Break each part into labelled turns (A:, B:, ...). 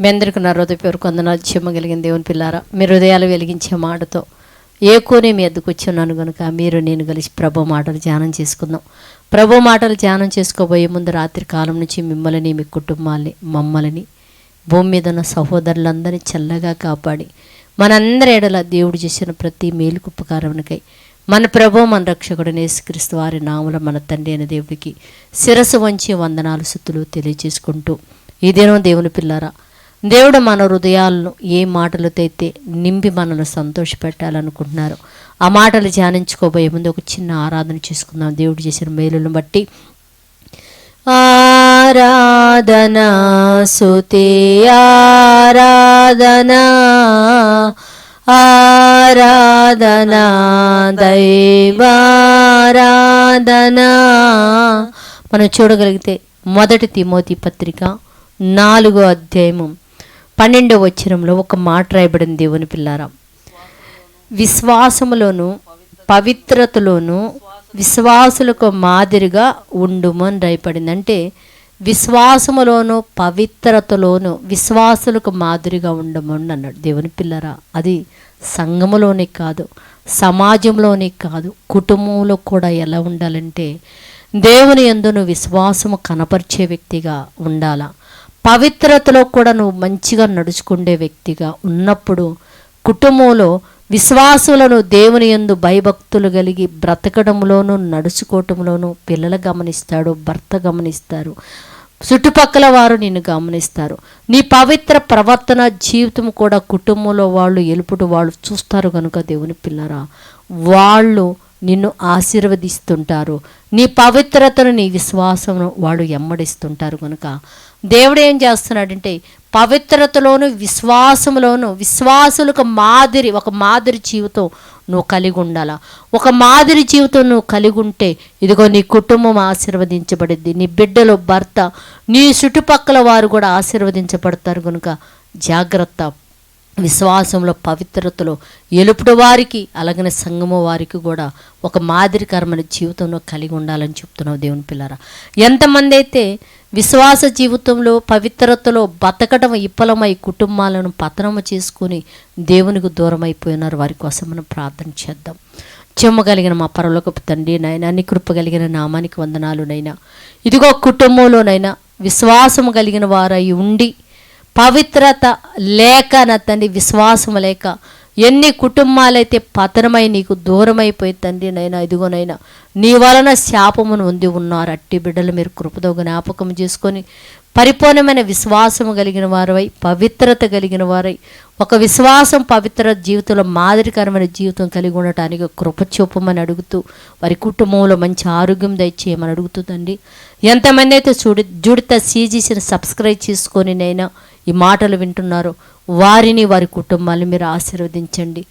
A: మీ అందరికీ నా హృదయ పేరు కొందనాలు చెమ్మగలిగిన దేవుని పిల్లారా మీ హృదయాలు వెలిగించే మాటతో ఏ కోనే మీ ఎద్దుకు వచ్చున్నాను కనుక మీరు నేను కలిసి ప్రభు మాటలు ధ్యానం చేసుకుందాం. ప్రభు మాటలు ధ్యానం చేసుకోబోయే ముందు రాత్రి కాలం నుంచి మిమ్మల్ని మీ కుటుంబాల్ని మమ్మల్ని భూమి మీద ఉన్న సహోదరులందరినీ చల్లగా కాపాడి మనందరి ఎడల దేవుడు చేసిన ప్రతి మేలుకు ఉపకారమునకై మన ప్రభు మన రక్షకుడు నేసుక్రీస్తు వారి నాముల మన తండ్రి అయిన దేవుడికి శిరస్సు వంచి వందనాలు సుత్తులు తెలియజేసుకుంటూ ఇదేనో దేవుని పిల్లారా దేవుడు మన హృదయాలను ఏ మాటలతో అయితే నింపి మనల్ని సంతోషపెట్టాలనుకుంటున్నారు ఆ మాటలు ధ్యానించుకోబోయే ముందు ఒక చిన్న ఆరాధన చేసుకుందాం. దేవుడు చేసిన మేలులను బట్టి ఆరాధనా సుతి ఆరాధనా ఆరాధనా దైవారాధనా. మనం చూడగలిగితే మొదటి తిమోతి పత్రిక నాలుగో అధ్యాయము పన్నెండవ వచనంలో ఒక మాట రాయబడింది దేవుని పిల్లారా. విశ్వాసములోను పవిత్రతలోను విశ్వాసులకు మాదిరిగా ఉండుము అని రాయపడింది అంటే విశ్వాసములోను పవిత్రతలోను విశ్వాసులకు మాదిరిగా ఉండము అని అన్నాడు దేవుని పిల్లరా. అది సంఘములోనే కాదు సమాజంలోనే కాదు కుటుంబంలో కూడా ఎలా ఉండాలంటే దేవుని ఎందును విశ్వాసము కనపరిచే వ్యక్తిగా ఉండాలా. పవిత్రతలో కూడా నువ్వు మంచిగా నడుచుకునే వ్యక్తిగా ఉన్నప్పుడు కుటుంబంలో విశ్వాసులను దేవుని యందు భయభక్తులు కలిగి బ్రతకడంలోనూ నడుచుకోవటంలోనూ పిల్లలు గమనిస్తాడు భర్త గమనిస్తారు చుట్టుపక్కల వారు నిన్ను గమనిస్తారు. నీ పవిత్ర ప్రవర్తన జీవితం కూడా కుటుంబంలో వాళ్ళు ఎలుపుడు వాళ్ళు చూస్తారు కనుక దేవుని పిల్లరా. వాళ్ళు నిన్ను ఆశీర్వదిస్తుంటారు. నీ పవిత్రతను నీ విశ్వాసమును వాళ్ళు ఎమ్మడిస్తుంటారు కనుక దేవుడు ఏం చేస్తున్నాడంటే పవిత్రతలోను విశ్వాసములోను విశ్వాసులకు మాదిరి ఒక మాదిరి జీవితం నువ్వు కలిగి ఉండాలా? ఒక మాదిరి జీవితం నువ్వు కలిగి ఉంటే ఇదిగో నీ కుటుంబం ఆశీర్వదించబడిద్ది నీ బిడ్డలు భర్త నీ చుట్టుపక్కల వారు కూడా ఆశీర్వదించబడతారు కనుక జాగ్రత్త. విశ్వాసంలో పవిత్రతలో ఎలుపుడు వారికి అలాగనే సంగము వారికి కూడా ఒక మాదిరికరమైన జీవితంలో కలిగి ఉండాలని చెప్తున్నావు దేవుని పిల్లరా. ఎంతమంది అయితే విశ్వాస జీవితంలో పవిత్రతలో బతకడం ఇప్పలమై కుటుంబాలను పతనము చేసుకుని దేవునికి దూరం అయిపోయినారు వారి కోసం మనం ప్రార్థన చేద్దాం. చెమ్మగలిగిన మా పరలోకపు తండ్రి నైనా నీ కృప కలిగిన నామానికి వందనాలు నైనా ఇదిగో కుటుంబంలోనైనా విశ్వాసము కలిగిన వారై ఉండి పవిత్రత లేక నా తండ్రి విశ్వాసం లేక ఎన్ని కుటుంబాలైతే పతనమై నీకు దూరమైపోయి తండ్రి నైనా ఇదిగోనైనా నీ వలన శాపమును ఉంది ఉన్నారు. అట్టి బిడ్డలు మీరు కృపతో జ్ఞాపకం చేసుకొని పరిపూర్ణమైన విశ్వాసము కలిగిన వారై పవిత్రత కలిగిన వారై ఒక విశ్వాసం పవిత్ర జీవితంలో మాదిరికరమైన జీవితం కలిగి ఉండటానికి కృప చూపమని అడుగుతూ వారి కుటుంబంలో మంచి ఆరోగ్యం దయచేయమని అడుగుతుందండి ఎంతమంది అయితే చూడి జుడిత సీజీసీని సబ్స్క్రైబ్ చేసుకొని నైనా ఈ మాటలు వింటున్నారో. వారిని వారి కుటుంబాన్ని మీరు ఆశీర్వదించండి.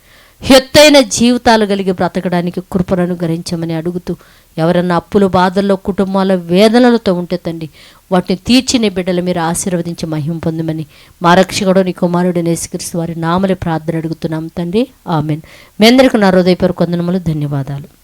A: ఎత్తైన జీవితాలు కలిగి బ్రతకడానికి కృపలను గరించమని అడుగుతూ ఎవరన్నా అప్పులు బాధల్లో కుటుంబాల వేదనలతో ఉంటే తండి వాటిని తీర్చిన బిడ్డలు మీరు ఆశీర్వదించి మహిమ పొందమని మా రక్షకుడు నీ కుమారుడు నేసుకరిస్తూ వారి నామలి ప్రార్థన అడుగుతున్నాం తండ్రి. ఆమెన్. మీ అందరికీ నా హృదయపూర్వక వందనములు ధన్యవాదాలు.